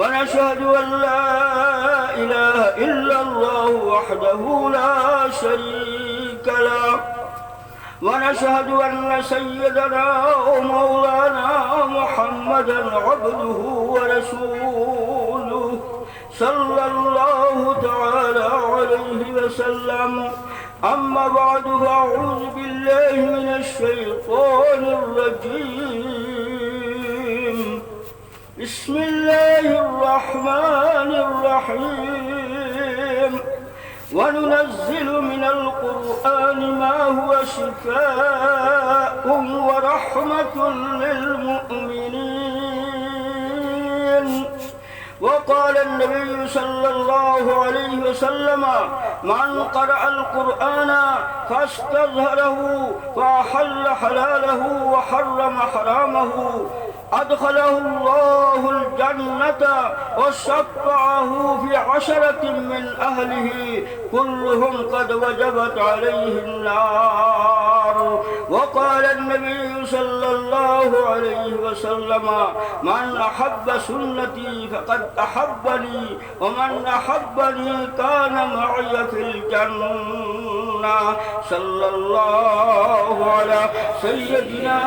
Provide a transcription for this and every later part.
ونشهد أن لا إله إلا الله وحده لا شريك له. ونشهد أن سيدنا ومولانا محمدا عبده ورسوله صلى الله تعالى عليه وسلم. أما بعد فأعوذ بالله من الشيطان الرجيم. بسم الله الرحمن الرحيم. وننزل من القرآن ما هو شفاء ورحمة للمؤمنين. وقال النبي صلى الله عليه وسلم من قرأ القرآن فاستظهره فأحل حلاله وحرم حرامه أدخله الله الجنة وشفعه في عشرة من أهله. كلهم قد وجبت عليه النار. وقال النبي صلى الله عليه وسلم من أحب سنتي فقد أحبني ومن أحبني كان معي في الجنة. صلى الله على سيدنا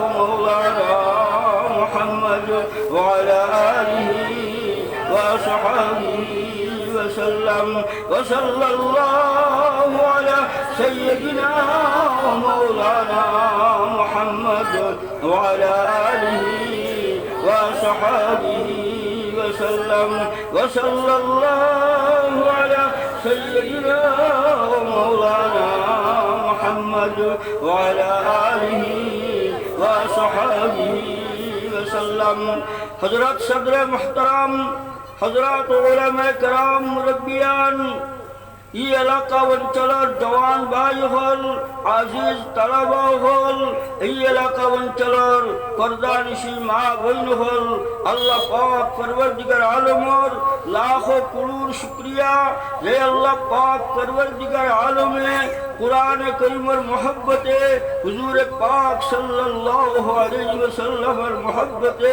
ومولانا وصلى الله على سيدنا ومولانا محمد وعلى آله وصحبه وسلم. وصلى الله على سيدنا ومولانا محمد وعلى آله وصحبه وسلم. حضرت صدر محترم حضرات علماء کرام مربیان، یہ علاقہ ونچلر جوان بھائی ہل عزیز طلبہ ہل یہ علاقہ ونچلر پردانشی ماں بہن ہل اللہ پاک فروردگر عالم اور لاکھوں کرور شکریہ، لے اللہ پاک فروردگر عالم কোরআন করিমর মোহব্বতে, হুজুর পাক সাল্লাল্লাহু মোহব্বতে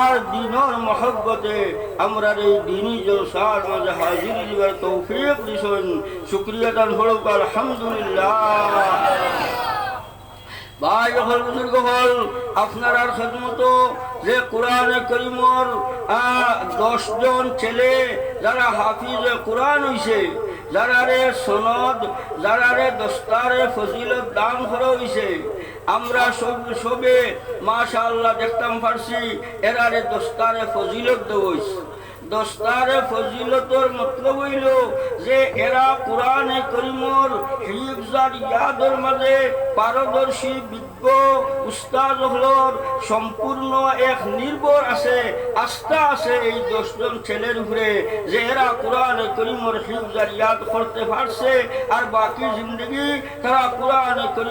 আর দিনের মোহব্বতে আমরা এই দিনী জলসার মাঝে হাজির দিবার তৌফিক দিছেন। শুক্রিয়া দান আলহামদুলিল্লাহ। ভাই হল বুজুর্গ হল আপনার আর খেদমত যে কোরআনে করিমর দশজন ছেলে যারা হাফিজে কোরআন হইছে যারা সনদ যারা দস্তারে ফজিলত দান করা হইছে, আমরা সব, সবে মাশাআল্লাহ দেখতাম পারছি এরারে দস্তারে ফজিলত দেওয়া দস্তারে ফজিলতর মতলব হইল যে এরা কোরআনে করিমর হিফজার ইয়াদর মাঝে পারদর্শী, বিজ্ঞ উস্তাদ হলর সম্পূর্ণ এক নির্ভর আছে, আস্থা আছে এই দশজন ছেলের উপরে যে এরা কোরআনে করিমর হিফজার ইয়াদ করতে পারছে আর বাকি জিন্দগি তারা কোরআনে করিম